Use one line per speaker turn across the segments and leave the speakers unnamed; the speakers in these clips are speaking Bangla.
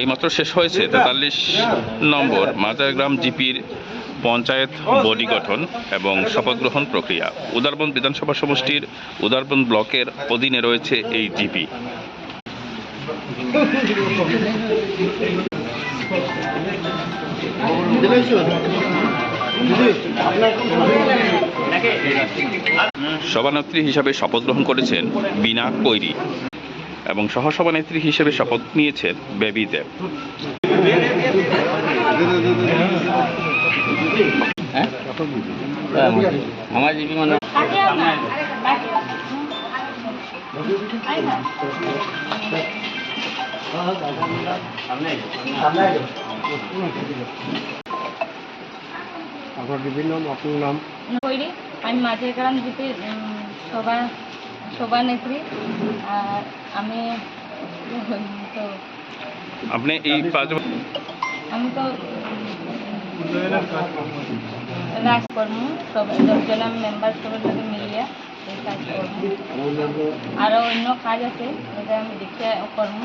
এইমাত্র শেষ হয়েছে তেতাল্লিশ নম্বর মাজারগ্রাম জিপির পঞ্চায়েত বডি গঠন এবং শপথ গ্রহণ প্রক্রিয়া। উদারবন বিধানসভা সমষ্টির উদারবন ব্লকের অধীনে রয়েছে এই জিপি। সভানেত্রী হিসাবে শপথ গ্রহণ করেছেন বিনা কৈরি এবং সহসভানেত্রী হিসেবে শপথ নিয়েছেন বেবি দেব।
আমার জিপি মানে
আপনার বিভিন্ন আপনার নাম?
কইরি আমি মাঝের গ্রাম উম, সভা সভানেত্রী আর আমি তো
আপনি এই পাঁচ
আমি তো রাজকর্ম সবাই দশজন আমি মেম্বার সবার সাথে মিলিয়ে এই কাজ করব আরও অন্য কাজ আছে যেটা আমি দেখে কর্ম।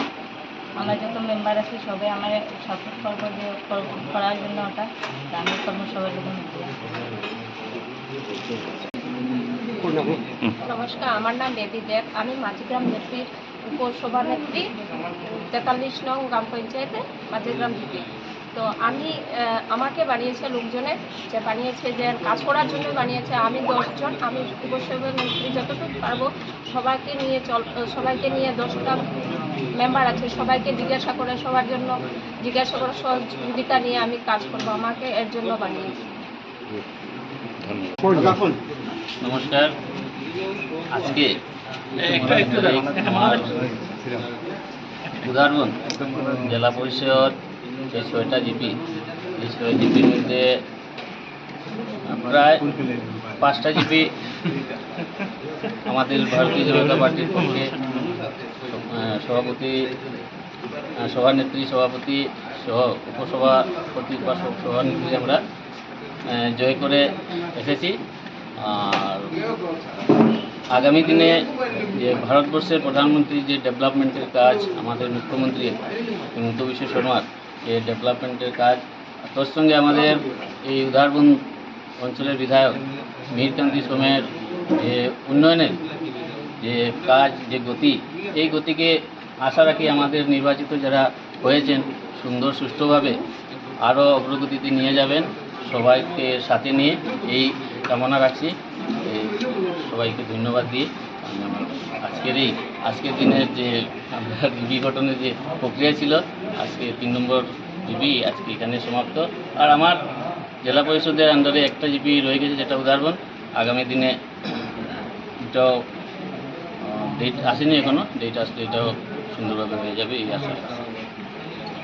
আমার যত মেম্বার আছে, সবাই আমার সাপোর্ট করব যে করার জন্য ওটা। আমি কর্ম সবার লোক
নমস্কার, আমার নাম বেবি দেব। আমি মাঝিগ্রাম জেপির উপসভানেত্রী তেতাল্লিশ নং গ্রাম পঞ্চায়েতে মাঝিগ্রাম জিপি তো আমি আমাকে বানিয়েছে লোকজনে যে বানিয়েছে যে কাজ করার জন্য বানিয়েছে। আমি দশজন আমি উপসভানেত্রী যতটুকু পারব সবাইকে নিয়ে চল সবাইকে নিয়ে দশটা মেম্বার আছে সবাইকে জিজ্ঞাসা করে সবার জন্য জিজ্ঞাসা করে সহযোগিতা নিয়ে আমি কাজ করব। আমাকে এর জন্য বানিয়েছে।
নমস্কার। আজকে উদাহরণ জেলা পরিষদ যে ছয়টা জিপি, এই ছয় জিপির মধ্যে প্রায় পাঁচটা জিপি আমাদের ভারতীয় জনতা পার্টির পক্ষে সভাপতি সভানেত্রী, সভাপতি সহ উপসভাপতি বা সভানেত্রী আমরা জয় করে এসেছি। আর আগামী দিনে যে ভারতবর্ষের প্রধানমন্ত্রী যে ডেভেলপমেন্টের কাজ আমাদের মুখ্যমন্ত্রী হিমন্ত বিশ্ব শর্মার যে ডেভেলপমেন্টের কাজ। তোর সঙ্গে আমাদের এই উদারবন অঞ্চলের বিধায়ক মীরকান্তি সোমের যে উন্নয়নের যে কাজ, যে গতি, এই গতিকে আশা রাখি আমাদের নির্বাচিত যারা হয়েছেন, সুন্দর সুষ্ঠুভাবে আরও অগ্রগতিতে নিয়ে যাবেন। সবাইকে সাথে নিয়ে এই কামনা রাখছি। সবাইকে ধন্যবাদ দিয়ে আজকের এই, আজকের দিনের যে ডিবি যে প্রক্রিয়া ছিল আজকে তিন নম্বর জিবি আজকে এখানে সমাপ্ত। আর আমার জেলা পরিষদের আন্ডারে একটা জিবি রয়ে গেছে, যেটা উদাহরণ আগামী দিনে এটাও ডেট আসেনি এখনও ডেট আসলে এটাও সুন্দরভাবে হয়ে যাবে, এই আশা